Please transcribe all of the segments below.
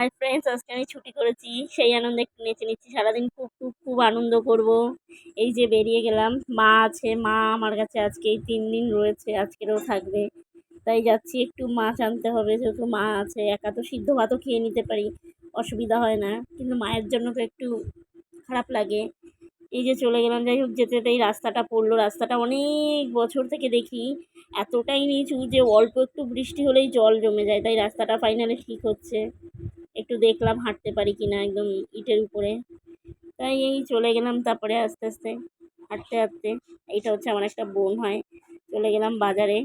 Hi friends আজকে আমি ছুটি করেছি। সেই আনন্দে একটু নেচে নিচ্ছি। সারাদিন খুব খুব খুব আনন্দ করব। এই যে বেরিয়ে গেলাম। মা আছে, মা আমার কাছে আজকে এই তিন দিন রয়েছে, আজকেরও থাকবে। তাই যাচ্ছি, একটু মাছ আনতে হবে, যেহেতু মা আছে, একা তো সিদ্ধ ভাতও খেয়ে নিতে পারি, অসুবিধা হয় না। কিন্তু মায়ের জন্য তো একটু খারাপ লাগে। এই যে চলে গেলাম, যাই হোক, যেতে যেতে এই রাস্তাটা পড়ল। রাস্তাটা অনেক বছর থেকে দেখি, এতটাই নিচু যে অল্প একটু বৃষ্টি হলেই জল জমে যায়। তাই রাস্তাটা ফাইনালি ঠিক হচ্ছে। একটু দেখলাম হাঁটতে পারি কি না একদম ইটের উপরে। তাই এই চলে গেলাম তারপরে আস্তে আস্তে হাঁটতে হাঁটতে। এইটা হচ্ছে আমার একটা বোন হয়। চলে গেলাম বাজারে।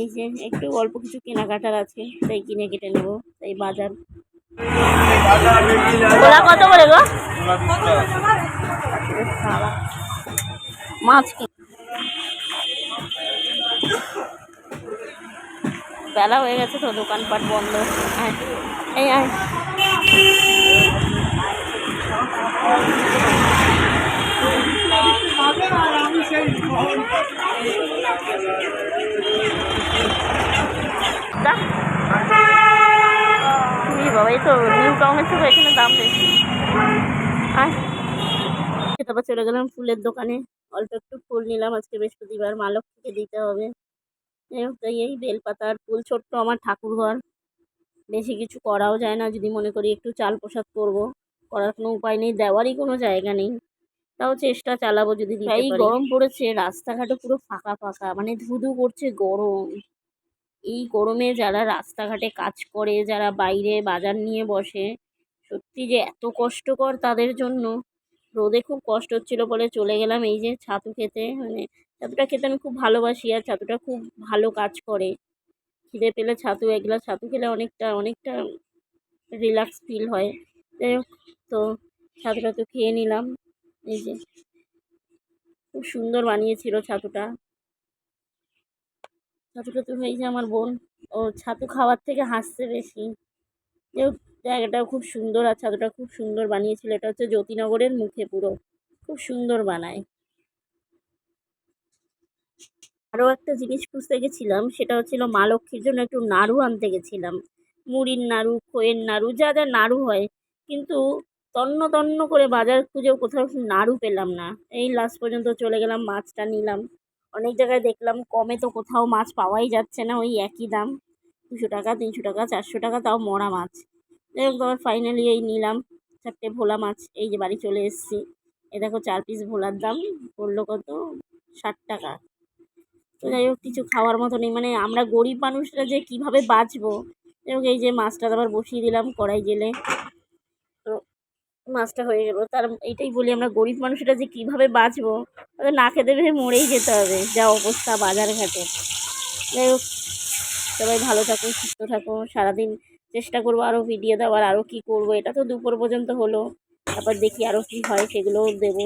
এই যে একটু অল্প কিছু কেনাকাটার আছে তাই কিনে কেটে নেব তাই বাজার। ওরা কত করে গো? মাছ বেলা হয়ে গেছে তো দোকানপাট বন্ধ। আয়, এই আয়। যা। ই বাবা, এই তো নিউ টাউনের থেকে এখানে দাম বেশি। আয়। তারপর চলে গেলাম ফুলের দোকানে। অল্প একটু ফুল নিলাম, আজকে বৃহস্পতিবার, মা লক্ষ্মীকে দিতে হবে। যাই হোক তাই এই বেলপাতার ফুল ছোট্ট আমার ঠাকুর ঘর। বেশি কিছু করাও যায় না যদি মনে করি একটু চাল প্রসাদ করব। করার কোনো উপায় নেই দেওয়ারই কোনো জায়গা নেই। তাও চেষ্টা চালাবো যদি এই গরম পড়েছে রাস্তাঘাটে পুরো ফাঁকা ফাঁকা মানে ধুধু করছে গরম। এই গরমে যারা রাস্তাঘাটে কাজ করে যারা বাইরে বাজার নিয়ে বসে সত্যি যে এত কষ্টকর তাদের জন্য। রোদে খুব কষ্ট হচ্ছিল বলে চলে গেলাম এই যে ছাতু খেতে মানে ছাতুটা খেতে আমি খুব ভালোবাসি আর ছাতুটা খুব ভালো কাজ করে। খিদে পেলে ছাতু, এক গ্লাস ছাতু খেলে অনেকটা অনেকটা রিল্যাক্স ফিল হয়। যাই হোক, তো ছাতুটা তো খেয়ে নিলাম। এই যে, খুব সুন্দর বানিয়েছিল ছাতুটা। ছাতুটা তো হয়েছে আমার বোন। ও ছাতু খাওয়ার থেকে হাসছে বেশি। হোক, জায়গাটাও খুব সুন্দর আর ছাতুটা খুব সুন্দর বানিয়েছিল। এটা হচ্ছে জ্যোতিনগরের মুখে পুরো। খুব সুন্দর বানায়। আরও একটা জিনিস খুঁজতে গেছিলাম, সেটা হচ্ছিল মা লক্ষ্মীর জন্য একটু নাড়ু আনতে গেছিলাম। মুড়ির নাড়ু খইয়ের নাড়ু, যা যা নাড়ু হয়। কিন্তু তন্ন তন্ন করে বাজার খুঁজেও কোথাও নাড়ু পেলাম না। এই লাস্ট পর্যন্ত চলে গেলাম, মাছটা নিলাম। অনেক জায়গায় দেখলাম, কমে তো কোথাও মাছ পাওয়াই যাচ্ছে না, ওই একই দাম। দুশো টাকা, তিনশো টাকা, চারশো টাকা, তাও মরা মাছ। যাই হোক তোমার ফাইনালি এই নিলাম, চারটে ভোলা মাছ, এই যে বাড়ি চলে এসেছি। এ দেখো, চার পিস ভোলার দাম, পড়ল কত? ষাট টাকা। তো যাই হোক, কিছু খাওয়ার মতো নেই। মানে আমরা গরিব মানুষরা যে কীভাবে বাঁচবো? যাই হোক, এই যে মাছটা আবার বসিয়ে দিলাম কড়াই জেলে। তো মাছটা হয়ে গেলো। তার এইটাই বলি, আমরা গরিব মানুষরা যে কীভাবে বাঁচবো? তাদের না খেতে পেয়ে মরেই যেতে হবে। যা অবস্থা বাজার ঘাটে যাই হোক, সবাই ভালো থাকো, সুস্থ থাকো। সারাদিন চেষ্টা করব আরও ভিডিও দেওয়ার আরও কী করব। এটা তো দুপুর পর্যন্ত হলো। তারপর দেখি আরও কী হয়, সেগুলোও দেবো।